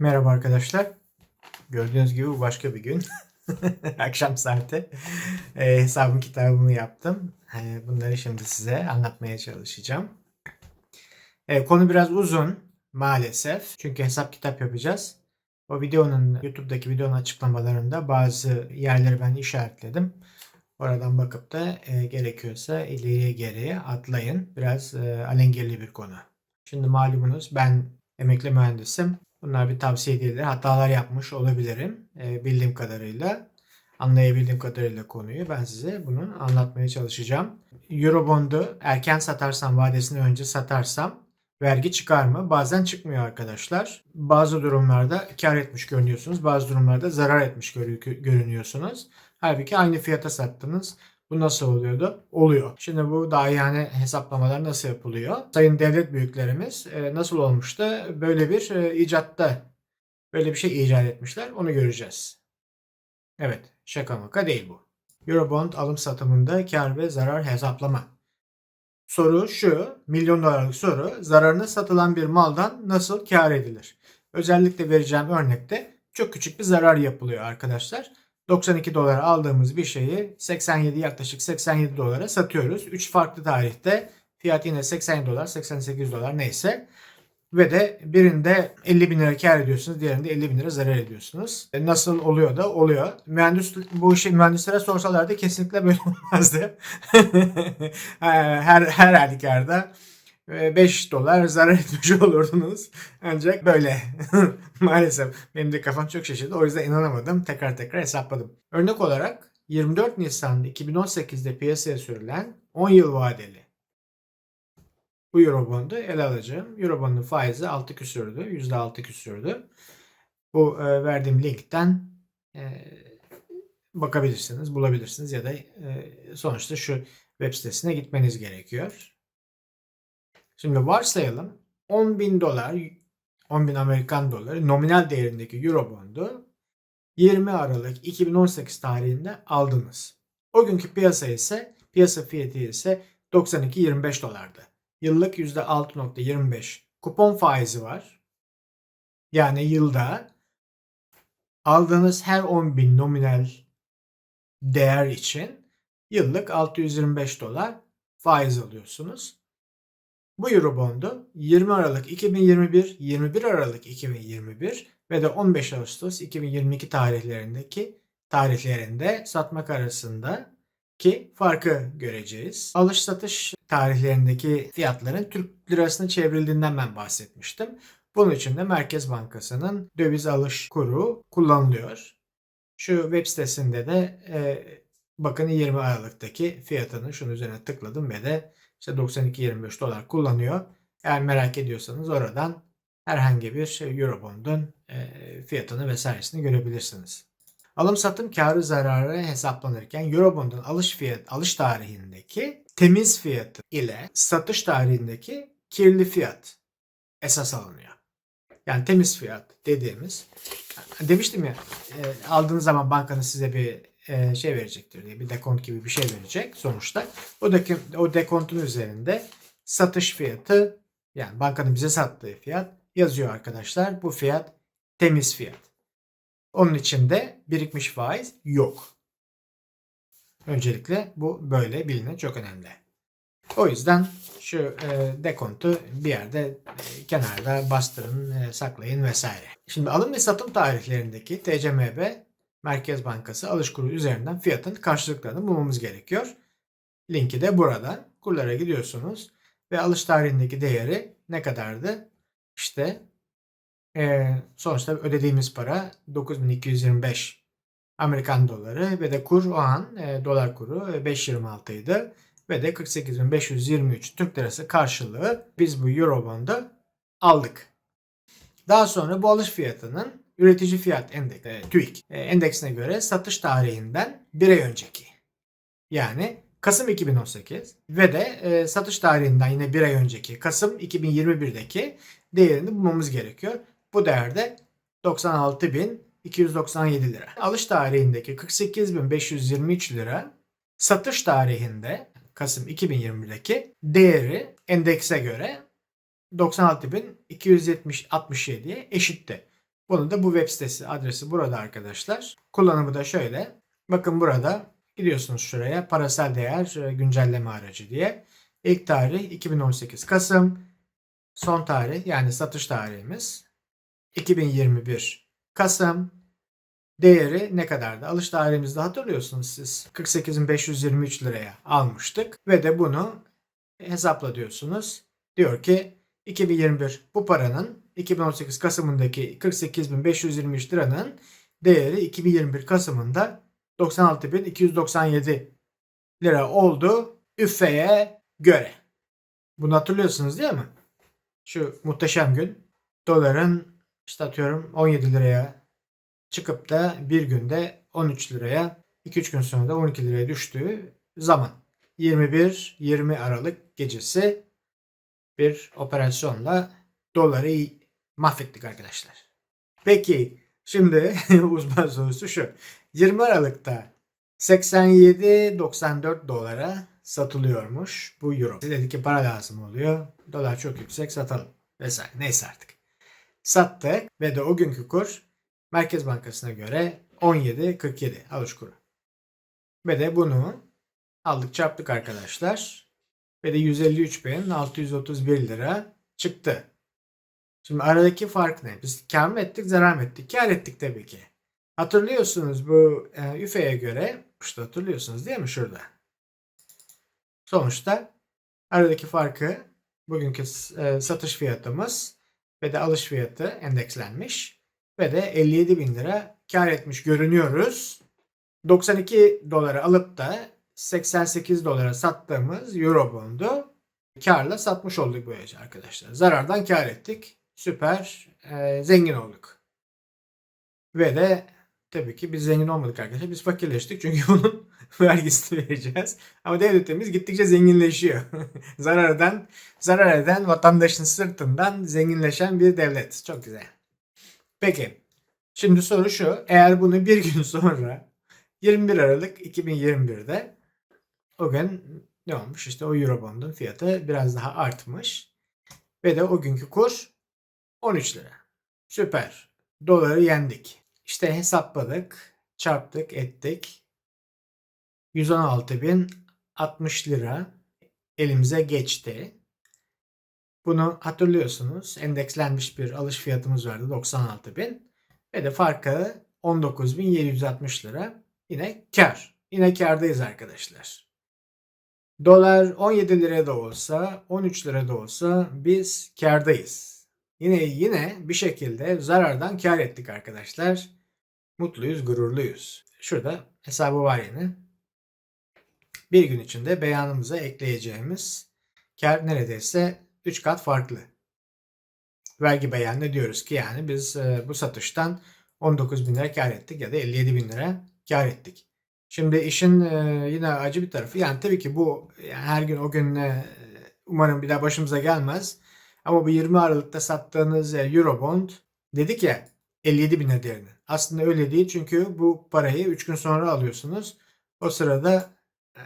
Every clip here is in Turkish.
Merhaba arkadaşlar. Gördüğünüz gibi başka bir gün. Akşam saati. Ee, hesabın kitabımı yaptım. Ee, bunları şimdi size anlatmaya çalışacağım. Ee, konu biraz uzun maalesef. Çünkü hesap kitap yapacağız. O videonun YouTube'daki videonun açıklamalarında bazı yerleri ben işaretledim. Oradan bakıp da e, gerekiyorsa ileriye geriye atlayın. Biraz e, alengirli bir konu. Şimdi malumunuz ben emekli mühendisim. Bunlar bir tavsiye değildir. Hatalar yapmış olabilirim. E, bildiğim kadarıyla, anlayabildiğim kadarıyla konuyu ben size bunu anlatmaya çalışacağım. Eurobond'u erken satarsam, vadesini önce satarsam vergi çıkar mı? Bazen çıkmıyor arkadaşlar. Bazı durumlarda kar etmiş görünüyorsunuz. Bazı durumlarda zarar etmiş görü- görünüyorsunuz. Halbuki aynı fiyata sattınız. Bu nasıl oluyordu? Oluyor. Şimdi bu daha yani hesaplamalar nasıl yapılıyor? Sayın devlet büyüklerimiz e, nasıl olmuştu? Böyle bir e, icatta böyle bir şey icat etmişler. Onu göreceğiz. Evet, şaka maka değil bu. Eurobond alım satımında kar ve zarar hesaplama. Soru şu, milyon dolarlık soru, zararına satılan bir maldan nasıl kar edilir? Özellikle vereceğim örnekte çok küçük bir zarar yapılıyor arkadaşlar. 92 dolara aldığımız bir şeyi 87 yaklaşık 87 dolara satıyoruz. 3 farklı tarihte fiyat yine 87 dolar 88 dolar neyse. Ve de birinde 50 bin lira kar ediyorsunuz, diğerinde 50 bin lira zarar ediyorsunuz. E, Nasıl oluyor da oluyor. Mühendis bu işi mühendislere sorsalardı kesinlikle böyle olmazdı. her her halükarda 5 dolar zarar etmiş olurdunuz. Ancak böyle. Maalesef benim de kafam çok şaşırdı. O yüzden inanamadım. Tekrar tekrar hesapladım. Örnek olarak 24 Nisan 2018'de piyasaya sürülen 10 yıl vadeli bu Eurobond'u ele alacağım. Eurobond'un faizi 6 küsürdü. %6 küsürdü. Bu e, verdiğim linkten e, bakabilirsiniz, bulabilirsiniz ya da e, sonuçta şu web sitesine gitmeniz gerekiyor. Şimdi varsayalım 10 bin dolar, 10 bin Amerikan doları nominal değerindeki Eurobond'u 20 Aralık 2018 tarihinde aldınız. O günkü piyasa ise piyasa fiyatı ise 92.25 dolardı. Yıllık %6.25 kupon faizi var. Yani yılda aldığınız her 10 bin nominal değer için yıllık 625 dolar faiz alıyorsunuz. Bu Eurobond'u 20 Aralık 2021, 21 Aralık 2021 ve de 15 Ağustos 2022 tarihlerindeki tarihlerinde satmak arasında ki farkı göreceğiz. Alış satış tarihlerindeki fiyatların Türk lirasına çevrildiğinden ben bahsetmiştim. Bunun için de Merkez Bankası'nın döviz alış kuru kullanılıyor. Şu web sitesinde de e, bakın 20 Aralık'taki fiyatını şunun üzerine tıkladım ve de işte 92.25 dolar kullanıyor. Eğer merak ediyorsanız oradan herhangi bir Eurobond'un e, fiyatını vesairesini görebilirsiniz. Alım satım karı zararı hesaplanırken Eurobond'un alış fiyat alış tarihindeki temiz fiyatı ile satış tarihindeki kirli fiyat esas alınıyor. Yani temiz fiyat dediğimiz demiştim ya e, aldığınız zaman bankanın size bir e, şey verecektir diye bir dekont gibi bir şey verecek sonuçta. O deki, o dekontun üzerinde satış fiyatı yani bankanın bize sattığı fiyat yazıyor arkadaşlar. Bu fiyat temiz fiyat. Onun içinde birikmiş faiz yok. Öncelikle bu böyle bilinen çok önemli. O yüzden şu e, dekontu bir yerde e, kenarda bastırın, e, saklayın vesaire. Şimdi alım ve satım tarihlerindeki TCMB Merkez Bankası alış kuru üzerinden fiyatın karşılıklarını bulmamız gerekiyor. Linki de burada. Kurlara gidiyorsunuz ve alış tarihindeki değeri ne kadardı? İşte e, sonuçta ödediğimiz para 9225 Amerikan doları ve de kur o an e, dolar kuru 5.26 idi ve de 48.523 Türk lirası karşılığı biz bu Eurobond'u aldık. Daha sonra bu alış fiyatının üretici fiyat endeks, e, TÜİK e, endeksine göre satış tarihinden bir ay önceki. Yani Kasım 2018 ve de e, satış tarihinden yine bir ay önceki Kasım 2021'deki değerini bulmamız gerekiyor. Bu değerde 96.297 lira. Alış tarihindeki 48.523 lira satış tarihinde Kasım 2021'deki değeri endekse göre 96.267'ye eşitti. Bunu da bu web sitesi adresi burada arkadaşlar. Kullanımı da şöyle. Bakın burada gidiyorsunuz şuraya parasal değer e, güncelleme aracı diye. İlk tarih 2018 Kasım. Son tarih yani satış tarihimiz 2021 Kasım. Değeri ne kadardı? Alış tarihimizde hatırlıyorsunuz siz. 48.523 liraya almıştık ve de bunu hesapla diyorsunuz. Diyor ki 2021 bu paranın 2018 Kasım'ındaki 48.523 liranın değeri 2021 Kasım'ında 96.297 lira oldu üfeye göre. Bunu hatırlıyorsunuz değil mi? Şu muhteşem gün doların işte atıyorum 17 liraya çıkıp da bir günde 13 liraya 2-3 gün sonra da 12 liraya düştüğü zaman 21-20 Aralık gecesi bir operasyonla doları mahvettik arkadaşlar. Peki şimdi uzman sorusu şu. 20 Aralık'ta 87.94 dolara satılıyormuş bu euro. Dedi ki para lazım oluyor. Dolar çok yüksek satalım vesaire. Neyse artık. Sattık ve de o günkü kur Merkez Bankası'na göre 17.47 alış kuru. Ve de bunu aldık çarptık arkadaşlar. Ve de 153.631 lira çıktı. Şimdi aradaki fark ne? Biz kar mı ettik, zarar mı ettik? Kar ettik tabii ki. Hatırlıyorsunuz bu e, üfeye göre, işte hatırlıyorsunuz değil mi şurada? Sonuçta aradaki farkı bugünkü e, satış fiyatımız ve de alış fiyatı endekslenmiş ve de 57 bin lira kar etmiş görünüyoruz. 92 dolara alıp da 88 dolara sattığımız Eurobond'u karla satmış olduk böylece arkadaşlar. Zarardan kar ettik. Süper e, zengin olduk. Ve de tabii ki biz zengin olmadık arkadaşlar. Biz fakirleştik çünkü bunun vergisini vereceğiz. Ama devletimiz gittikçe zenginleşiyor. zarar eden, zarar eden vatandaşın sırtından zenginleşen bir devlet. Çok güzel. Peki. Şimdi soru şu. Eğer bunu bir gün sonra 21 Aralık 2021'de o gün ne olmuş? İşte o Eurobond'un fiyatı biraz daha artmış. Ve de o günkü kur 13 lira. Süper. Doları yendik. İşte hesapladık, çarptık, ettik. 116.060 lira elimize geçti. Bunu hatırlıyorsunuz. Endekslenmiş bir alış fiyatımız vardı 96.000 ve de farkı 19.760 lira. Yine kar. Yine kardayız arkadaşlar. Dolar 17 lira da olsa, 13 lira da olsa biz kardayız. Yine yine bir şekilde zarardan kar ettik arkadaşlar. Mutluyuz, gururluyuz. Şurada hesabı var yine. Bir gün içinde beyanımıza ekleyeceğimiz kar neredeyse 3 kat farklı. Vergi beyanı diyoruz ki yani biz e, bu satıştan 19 bin lira kar ettik ya da 57 bin lira kar ettik. Şimdi işin e, yine acı bir tarafı yani tabii ki bu yani her gün o gün e, umarım bir daha başımıza gelmez. Ama bu 20 Aralık'ta sattığınız e, Eurobond dedik ya 57 bin değerini. Aslında öyle değil çünkü bu parayı 3 gün sonra alıyorsunuz. O sırada e,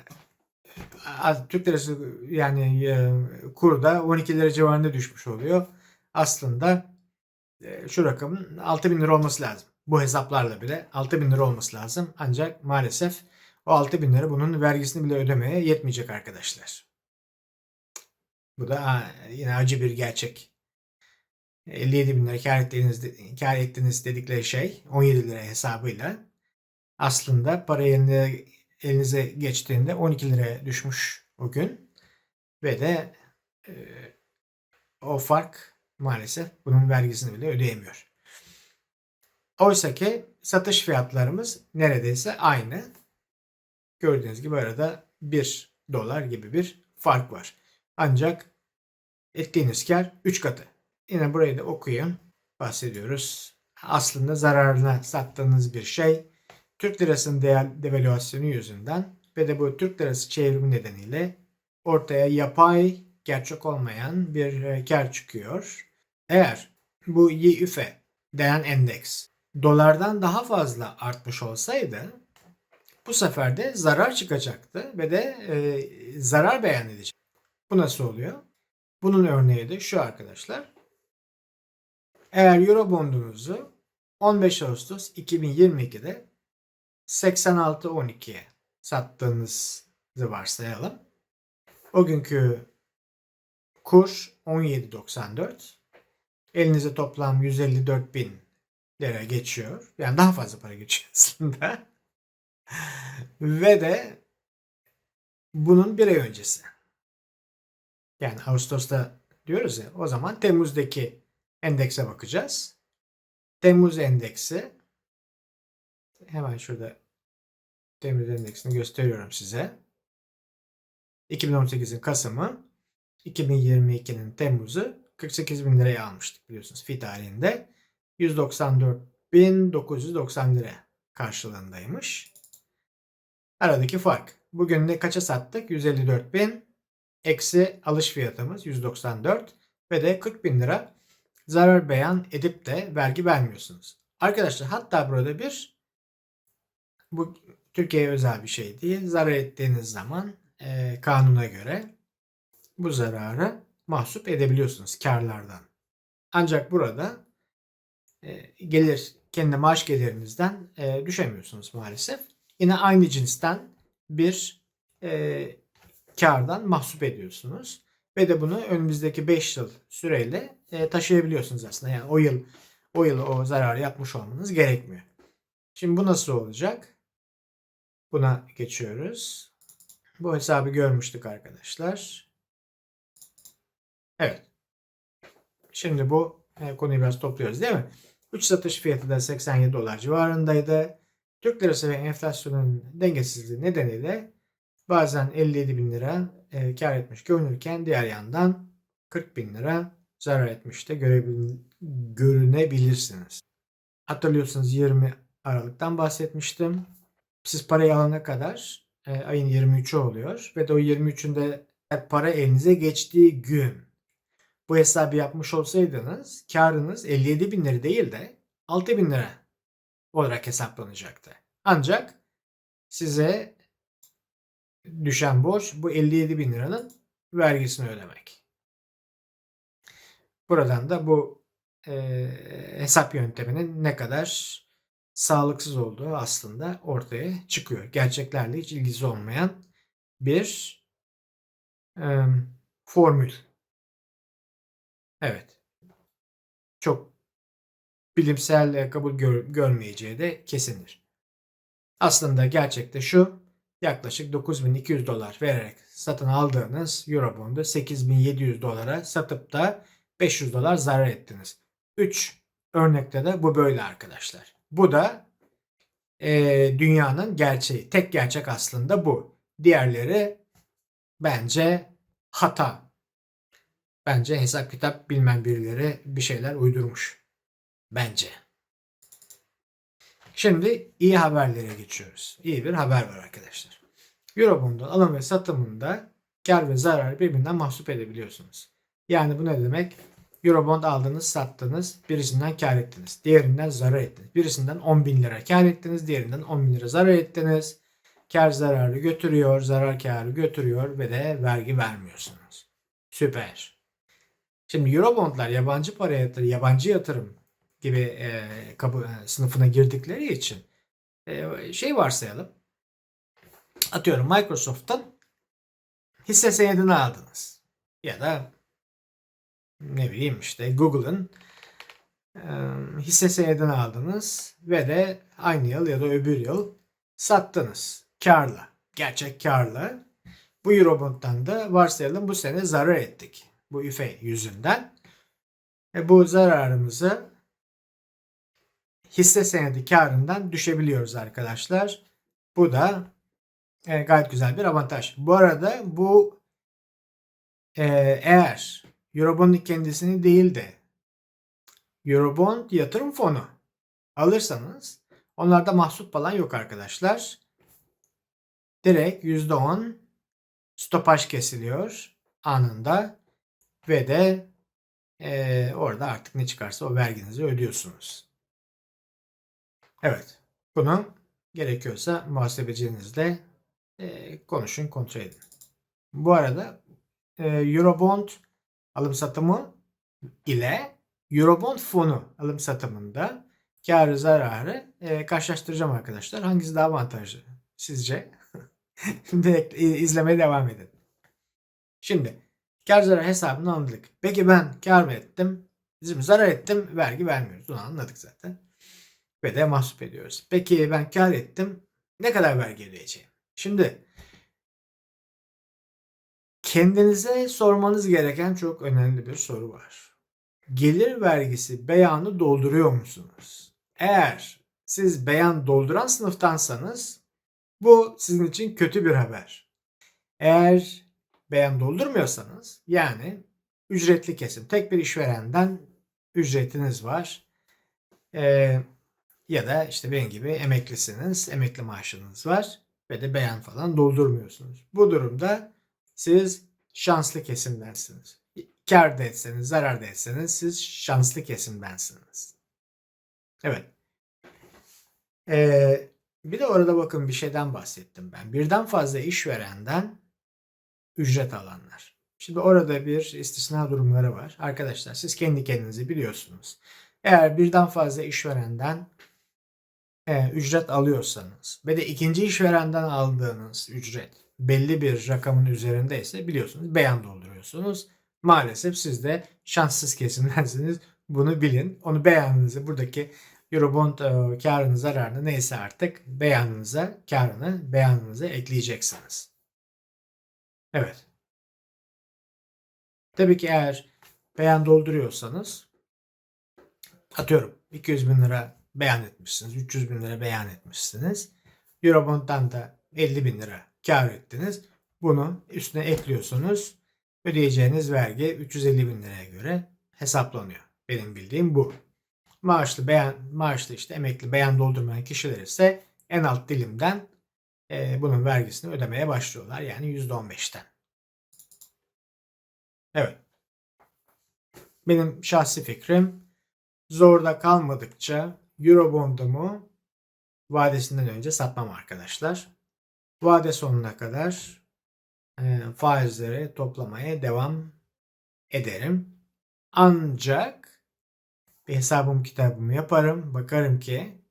Türk lirası yani e, kurda 12 lira civarında düşmüş oluyor. Aslında şu rakamın 6 bin lira olması lazım. Bu hesaplarla bile 6 bin lira olması lazım. Ancak maalesef o 6 bin lira bunun vergisini bile ödemeye yetmeyecek arkadaşlar. Bu da yine acı bir gerçek. 57 bin lira kar ettiğiniz, kar ettiğiniz dedikleri şey 17 lira hesabıyla aslında para eline, elinize geçtiğinde 12 liraya düşmüş o gün ve de e, o fark maalesef bunun vergisini bile ödeyemiyor. Oysa ki satış fiyatlarımız neredeyse aynı. Gördüğünüz gibi arada 1 dolar gibi bir fark var. Ancak ettiğiniz kar 3 katı. Yine burayı da okuyun. Bahsediyoruz. Aslında zararına sattığınız bir şey Türk lirasının değer devalüasyonu yüzünden ve de bu Türk lirası çevrimi nedeniyle ortaya yapay, gerçek olmayan bir e, kar çıkıyor. Eğer bu YÜF denen endeks dolardan daha fazla artmış olsaydı bu sefer de zarar çıkacaktı ve de e, zarar beyan edecek. Bu nasıl oluyor? Bunun örneği de şu arkadaşlar. Eğer Eurobondunuzu 15 Ağustos 2022'de 86.12'ye sattığınızı varsayalım. O günkü kur 17.94. Elinize toplam 154 bin lira geçiyor. Yani daha fazla para geçiyor aslında. Ve de bunun bir ay öncesi. Yani Ağustos'ta diyoruz ya o zaman Temmuz'daki endekse bakacağız. Temmuz endeksi hemen şurada Temmuz endeksini gösteriyorum size. 2018'in Kasım'ı 2022'nin Temmuz'u 48 bin liraya almıştık biliyorsunuz fi tarihinde. 194.990 lira karşılığındaymış. Aradaki fark. Bugün ne kaça sattık? 154 bin eksi alış fiyatımız 194 ve de 40 bin lira zarar beyan edip de vergi vermiyorsunuz. Arkadaşlar hatta burada bir bu Türkiye'ye özel bir şey değil. Zarar ettiğiniz zaman e, kanuna göre bu zararı mahsup edebiliyorsunuz karlardan. Ancak burada e, gelir kendi maaş gelirinizden e, düşemiyorsunuz maalesef. Yine aynı cinsten bir e, kardan mahsup ediyorsunuz. Ve de bunu önümüzdeki 5 yıl süreyle e, taşıyabiliyorsunuz aslında. Yani o yıl o yıl o zararı yapmış olmanız gerekmiyor. Şimdi bu nasıl olacak? Buna geçiyoruz. Bu hesabı görmüştük arkadaşlar. Evet. Şimdi bu e, konuyu biraz topluyoruz değil mi? 3 satış fiyatı da 87 dolar civarındaydı. Türk lirası ve enflasyonun dengesizliği nedeniyle bazen 57 bin lira e, kar etmiş görünürken diğer yandan 40 bin lira zarar etmiş de görünebilirsiniz. Hatırlıyorsunuz 20 Aralık'tan bahsetmiştim. Siz parayı alana kadar e, ayın 23'ü oluyor ve de o 23'ünde para elinize geçtiği gün bu hesabı yapmış olsaydınız karınız 57 bin lira değil de 6 bin lira olarak hesaplanacaktı. Ancak size düşen borç bu 57 bin liranın vergisini ödemek. Buradan da bu e, hesap yönteminin ne kadar sağlıksız olduğu aslında ortaya çıkıyor. Gerçeklerle hiç ilgisi olmayan bir e, formül. Evet. Çok bilimsel kabul gör, görmeyeceği de kesindir. Aslında gerçekte şu yaklaşık 9200 dolar vererek satın aldığınız Eurobond'u 8700 dolara satıp da 500 dolar zarar ettiniz. 3 örnekte de bu böyle arkadaşlar. Bu da e, dünyanın gerçeği. Tek gerçek aslında bu. Diğerleri bence hata. Bence hesap kitap bilmem birileri bir şeyler uydurmuş. Bence. Şimdi iyi haberlere geçiyoruz. İyi bir haber var arkadaşlar. Eurobond'un alım ve satımında kar ve zarar birbirinden mahsup edebiliyorsunuz. Yani bu ne demek? Eurobond aldınız, sattınız, birisinden kar ettiniz, diğerinden zarar ettiniz. Birisinden 10 bin lira kar ettiniz, diğerinden 10 bin lira zarar ettiniz. Kar zararı götürüyor, zarar karı götürüyor ve de vergi vermiyorsunuz. Süper. Şimdi Eurobondlar yabancı para yatırım, yabancı yatırım gibi e, kabı, e, sınıfına girdikleri için e, şey varsayalım. Atıyorum Microsoft'tan hisse senedini aldınız. Ya da ne bileyim işte Google'ın e, hisse senedini aldınız ve de aynı yıl ya da öbür yıl sattınız. Karla. Gerçek karla. Bu Eurobond'dan da varsayalım bu sene zarar ettik. Bu üfe yüzünden. E bu zararımızı hisse senedi karından düşebiliyoruz arkadaşlar. Bu da e, gayet güzel bir avantaj. Bu arada bu e, eğer Eurobond'un kendisini değil de Eurobond yatırım fonu alırsanız onlarda mahsup falan yok arkadaşlar. Direkt %10 stopaj kesiliyor anında ve de e, orada artık ne çıkarsa o verginizi ödüyorsunuz. Evet. Bunu gerekiyorsa muhasebecinizle e, konuşun, kontrol edin. Bu arada e, Eurobond alım satımı ile Eurobond fonu alım satımında karı zararı e, karşılaştıracağım arkadaşlar. Hangisi daha avantajlı sizce? Direkt e, izlemeye devam edin. Şimdi kar zarar hesabını anladık. Peki ben kar mı ettim? Bizim zarar ettim vergi vermiyoruz. Bunu anladık zaten. Ve de mahsup ediyoruz. Peki ben kar ettim. Ne kadar vergi ödeyeceğim? Şimdi kendinize sormanız gereken çok önemli bir soru var. Gelir vergisi beyanı dolduruyor musunuz? Eğer siz beyan dolduran sınıftansanız bu sizin için kötü bir haber. Eğer beyan doldurmuyorsanız yani ücretli kesim tek bir işverenden ücretiniz var. Ee, ya da işte benim gibi emeklisiniz, emekli maaşınız var ve de beyan falan doldurmuyorsunuz. Bu durumda siz şanslı kesimdensiniz. Kar da etseniz, zarar da etseniz siz şanslı kesimdensiniz. Evet. Ee, bir de orada bakın bir şeyden bahsettim ben. Birden fazla işverenden ücret alanlar. Şimdi orada bir istisna durumları var. Arkadaşlar siz kendi kendinizi biliyorsunuz. Eğer birden fazla işverenden e, ücret alıyorsanız ve de ikinci işverenden aldığınız ücret belli bir rakamın üzerindeyse biliyorsunuz beyan dolduruyorsunuz. Maalesef siz de şanssız kesimlensiniz. Bunu bilin. Onu beyanınızı buradaki Eurobond e, karını zararını neyse artık beyanınıza karını beyanınıza ekleyeceksiniz. Evet. Tabii ki eğer beyan dolduruyorsanız atıyorum 200 bin lira beyan etmişsiniz. 300 bin lira beyan etmişsiniz. Eurobond'dan da 50 bin lira kar ettiniz. Bunu üstüne ekliyorsunuz. Ödeyeceğiniz vergi 350 bin liraya göre hesaplanıyor. Benim bildiğim bu. Maaşlı beyan, maaşlı işte emekli beyan doldurmayan kişiler ise en alt dilimden e, bunun vergisini ödemeye başlıyorlar. Yani %15'ten. Evet. Benim şahsi fikrim zorda kalmadıkça Eurobond'umu vadesinden önce satmam arkadaşlar. Vade sonuna kadar e, faizleri toplamaya devam ederim. Ancak bir hesabım kitabımı yaparım. Bakarım ki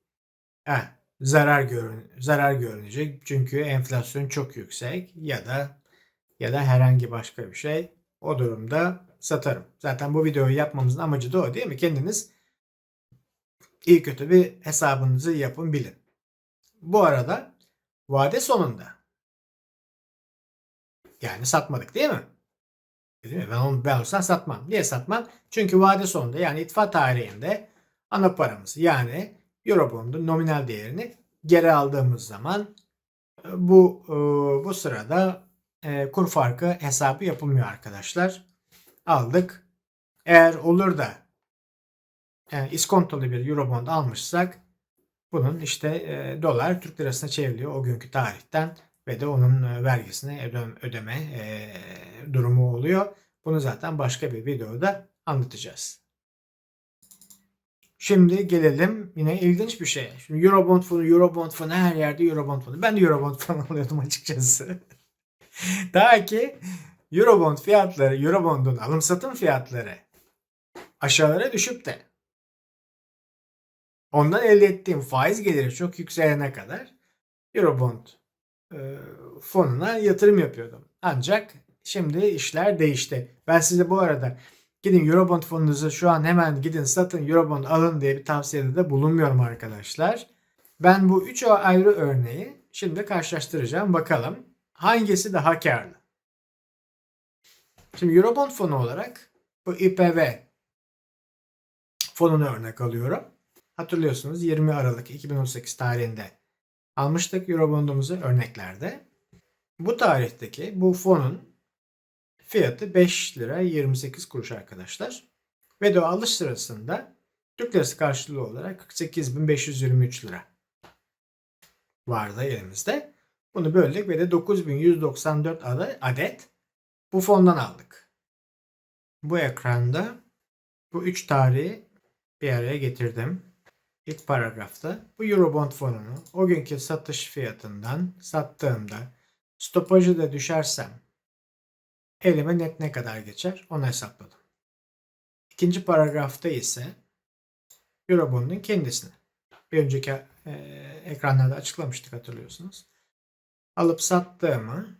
eh, zarar görün zarar görünecek. Çünkü enflasyon çok yüksek ya da ya da herhangi başka bir şey. O durumda satarım. Zaten bu videoyu yapmamızın amacı da o değil mi? Kendiniz iyi kötü bir hesabınızı yapın bilin. Bu arada vade sonunda yani satmadık değil mi? Değil mi? Ben onu ben olsam satmam. Niye satmam? Çünkü vade sonunda yani itfa tarihinde ana paramızı yani Eurobond'un nominal değerini geri aldığımız zaman e, bu e, bu sırada e, kur farkı hesabı yapılmıyor arkadaşlar. Aldık. Eğer olur da yani iskontolu bir Eurobond almışsak bunun işte e, dolar Türk lirasına çevriliyor o günkü tarihten ve de onun e, vergisini ödeme e, durumu oluyor. Bunu zaten başka bir videoda anlatacağız. Şimdi gelelim yine ilginç bir şey. Şimdi Eurobond fonu, Eurobond fonu her yerde Eurobond fonu. Ben de Eurobond fonu alıyordum açıkçası. Daha ki Eurobond fiyatları, Eurobond'un alım satım fiyatları aşağılara düşüp de ondan elde ettiğim faiz geliri çok yükselene kadar Eurobond e, fonuna yatırım yapıyordum. Ancak şimdi işler değişti. Ben size bu arada gidin Eurobond fonunuzu şu an hemen gidin satın Eurobond alın diye bir tavsiyede de bulunmuyorum arkadaşlar. Ben bu üç ayrı örneği şimdi karşılaştıracağım. Bakalım hangisi daha karlı? Şimdi Eurobond fonu olarak bu IPV fonunu örnek alıyorum. Hatırlıyorsunuz 20 Aralık 2018 tarihinde almıştık Eurobondumuzu örneklerde. Bu tarihteki bu fonun fiyatı 5 lira 28 kuruş arkadaşlar. Ve de alış sırasında Türk lirası karşılığı olarak 48.523 lira vardı elimizde. Bunu böldük ve de 9194 adet bu fondan aldık. Bu ekranda bu üç tarihi bir araya getirdim. İlk paragrafta bu Eurobond fonunu o günkü satış fiyatından sattığımda stopajı da düşersem elime net ne kadar geçer onu hesapladım. İkinci paragrafta ise Eurobond'un kendisini Bir önceki e, ekranlarda açıklamıştık hatırlıyorsunuz. Alıp sattığımı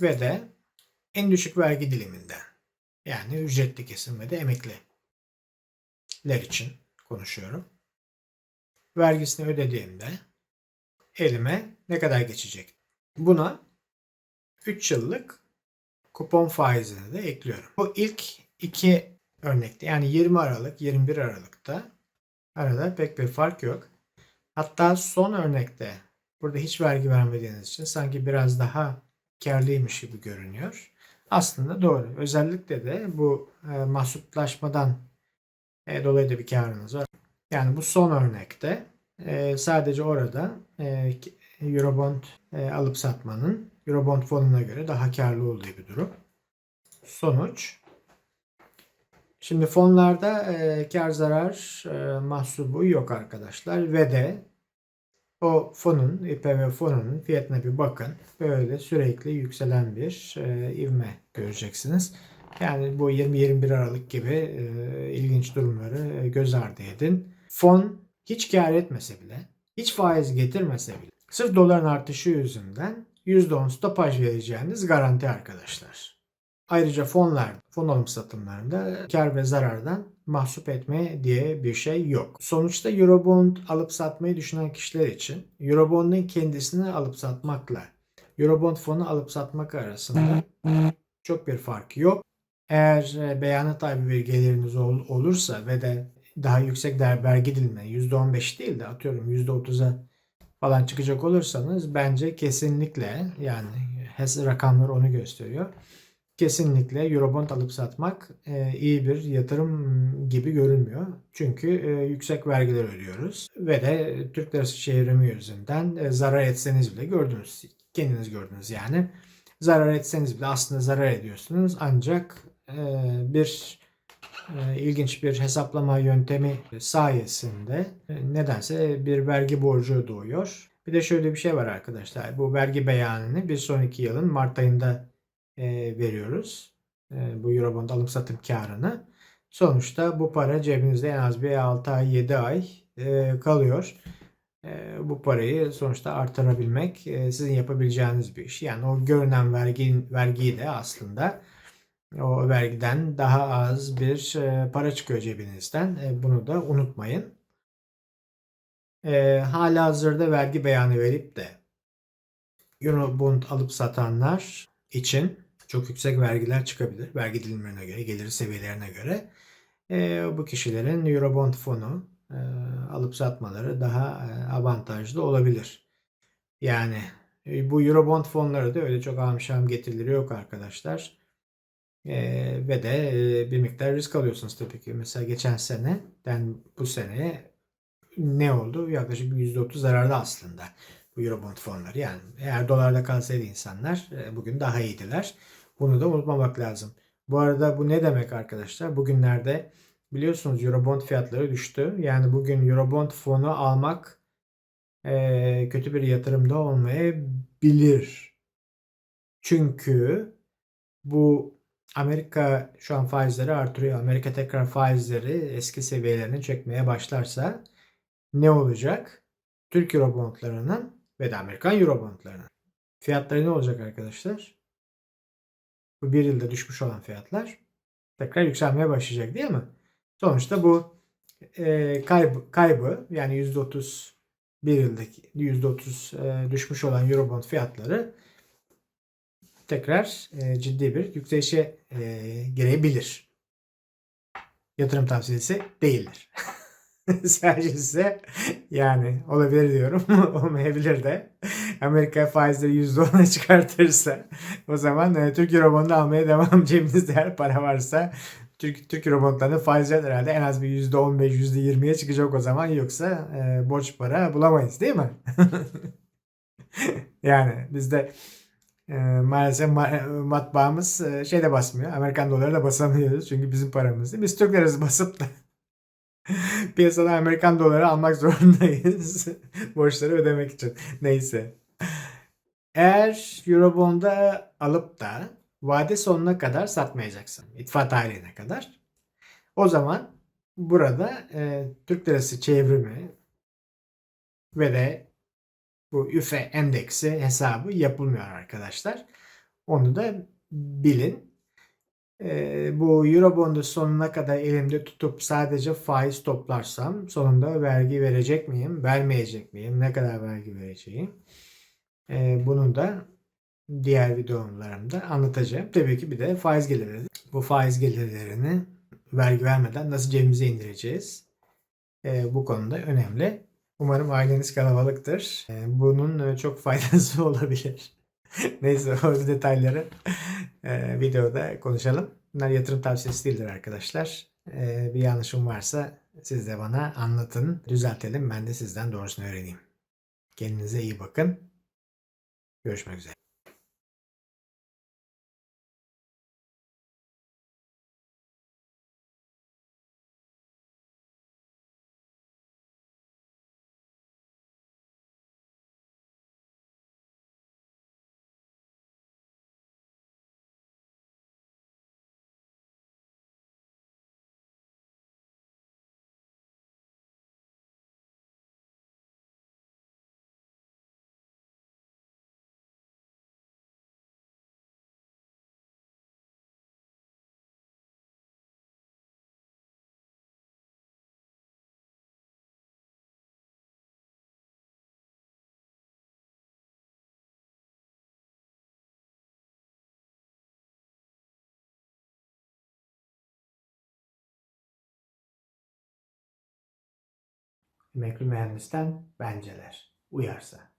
ve de en düşük vergi diliminden yani ücretli kesim ve de emekliler için konuşuyorum. Vergisini ödediğimde elime ne kadar geçecek? Buna 3 yıllık kupon faizini de ekliyorum. Bu ilk iki örnekte yani 20 Aralık 21 Aralık'ta arada pek bir fark yok. Hatta son örnekte burada hiç vergi vermediğiniz için sanki biraz daha karlıymış gibi görünüyor. Aslında doğru. Özellikle de bu e, mahsuplaşmadan e, dolayı da bir karınız var. Yani bu son örnekte e, sadece orada e, Eurobond e, alıp satmanın Eurobond fonuna göre daha karlı olduğu bir durum. Sonuç Şimdi fonlarda e, kar zarar e, mahsubu yok arkadaşlar ve de o fonun İPV fonunun fiyatına bir bakın. Böyle sürekli yükselen bir e, ivme göreceksiniz. Yani bu 20-21 Aralık gibi e, ilginç durumları e, göz ardı edin. Fon hiç kar etmese bile, hiç faiz getirmese bile sırf doların artışı yüzünden %10 stopaj vereceğiniz garanti arkadaşlar. Ayrıca fonlar, fon alım satımlarında kar ve zarardan mahsup etme diye bir şey yok. Sonuçta Eurobond alıp satmayı düşünen kişiler için Eurobond'un kendisini alıp satmakla Eurobond fonu alıp satmak arasında çok bir fark yok. Eğer e, beyanat tabi bir geliriniz ol, olursa ve de daha yüksek değer vergi dilimi %15 değil de atıyorum %30'a falan çıkacak olursanız bence kesinlikle yani HES rakamlar onu gösteriyor. Kesinlikle Eurobond alıp satmak e, iyi bir yatırım gibi görünmüyor. Çünkü e, yüksek vergiler ödüyoruz ve de Türk lirası çevrimi yüzünden e, zarar etseniz bile gördünüz. Kendiniz gördünüz yani. Zarar etseniz bile aslında zarar ediyorsunuz. Ancak e, bir ilginç bir hesaplama yöntemi sayesinde e, nedense bir vergi borcu doğuyor. Bir de şöyle bir şey var arkadaşlar. Bu vergi beyanını bir sonraki yılın Mart ayında e, veriyoruz. E, bu Eurobond alım satım karını. Sonuçta bu para cebinizde en az bir 6 ay 7 ay kalıyor. Bu parayı sonuçta artırabilmek sizin yapabileceğiniz bir iş. Yani o görünen vergi, vergiyi de aslında o vergiden daha az bir e, para çıkıyor cebinizden. E, bunu da unutmayın. E, hala hazırda vergi beyanı verip de Eurobond alıp satanlar için çok yüksek vergiler çıkabilir. Vergi dilimlerine göre, gelir seviyelerine göre. Bu kişilerin Eurobond fonu alıp satmaları daha avantajlı olabilir. Yani bu Eurobond fonları da öyle çok amşam getirileri yok arkadaşlar. E, ve de e, bir miktar risk alıyorsunuz tabii ki. Mesela geçen seneden bu seneye ne oldu? Yaklaşık %30 zararda aslında bu Eurobond fonları. Yani eğer dolarda kalsaydı insanlar e, bugün daha iyiydiler. Bunu da unutmamak lazım. Bu arada bu ne demek arkadaşlar? Bugünlerde biliyorsunuz Eurobond fiyatları düştü. Yani bugün Eurobond fonu almak e, kötü bir yatırımda olmayabilir. Çünkü bu Amerika şu an faizleri artırıyor. Amerika tekrar faizleri eski seviyelerine çekmeye başlarsa ne olacak? Türk Eurobondlarının ve de Amerikan Eurobondlarının fiyatları ne olacak arkadaşlar? Bu bir yılda düşmüş olan fiyatlar tekrar yükselmeye başlayacak değil mi? Sonuçta bu e, kaybı, kaybı yani %30 bir yıldaki %30 e, düşmüş olan Eurobond fiyatları tekrar e, ciddi bir yükselişe e, girebilir. Yatırım tavsiyesi değildir. Sadece size yani olabilir diyorum. Olmayabilir de. Amerika faizleri %10'a çıkartırsa o zaman e, Türk Eurobond'u almaya devam cebinizde her para varsa Türk, Türk Eurobond'larının faizleri herhalde en az bir %15, %20'ye çıkacak o zaman yoksa e, borç para bulamayız değil mi? yani bizde maalesef ma- matbaamız e, şey de basmıyor. Amerikan doları da basamıyoruz çünkü bizim paramız Biz Türk lirası basıp da Piyasada Amerikan doları almak zorundayız. Borçları ödemek için. Neyse. Eğer Eurobond'a alıp da vade sonuna kadar satmayacaksın. İtfa tarihine kadar. O zaman burada e, Türk lirası çevrimi ve de bu üfe endeksi hesabı yapılmıyor arkadaşlar. Onu da bilin. Ee, bu Eurobond'u sonuna kadar elimde tutup sadece faiz toplarsam sonunda vergi verecek miyim, vermeyecek miyim, ne kadar vergi vereceğim? Ee, bunun da diğer videolarımda anlatacağım. Tabii ki bir de faiz gelirleri. Bu faiz gelirlerini vergi vermeden nasıl cebimize indireceğiz? Ee, bu konuda önemli. Umarım aileniz kalabalıktır. Ee, bunun e, çok faydası olabilir. Neyse o detayları e, videoda konuşalım. Bunlar yatırım tavsiyesi değildir arkadaşlar. E, bir yanlışım varsa siz de bana anlatın, düzeltelim. Ben de sizden doğrusunu öğreneyim. Kendinize iyi bakın. Görüşmek üzere. Emekli mühendisten benceler. Uyarsa.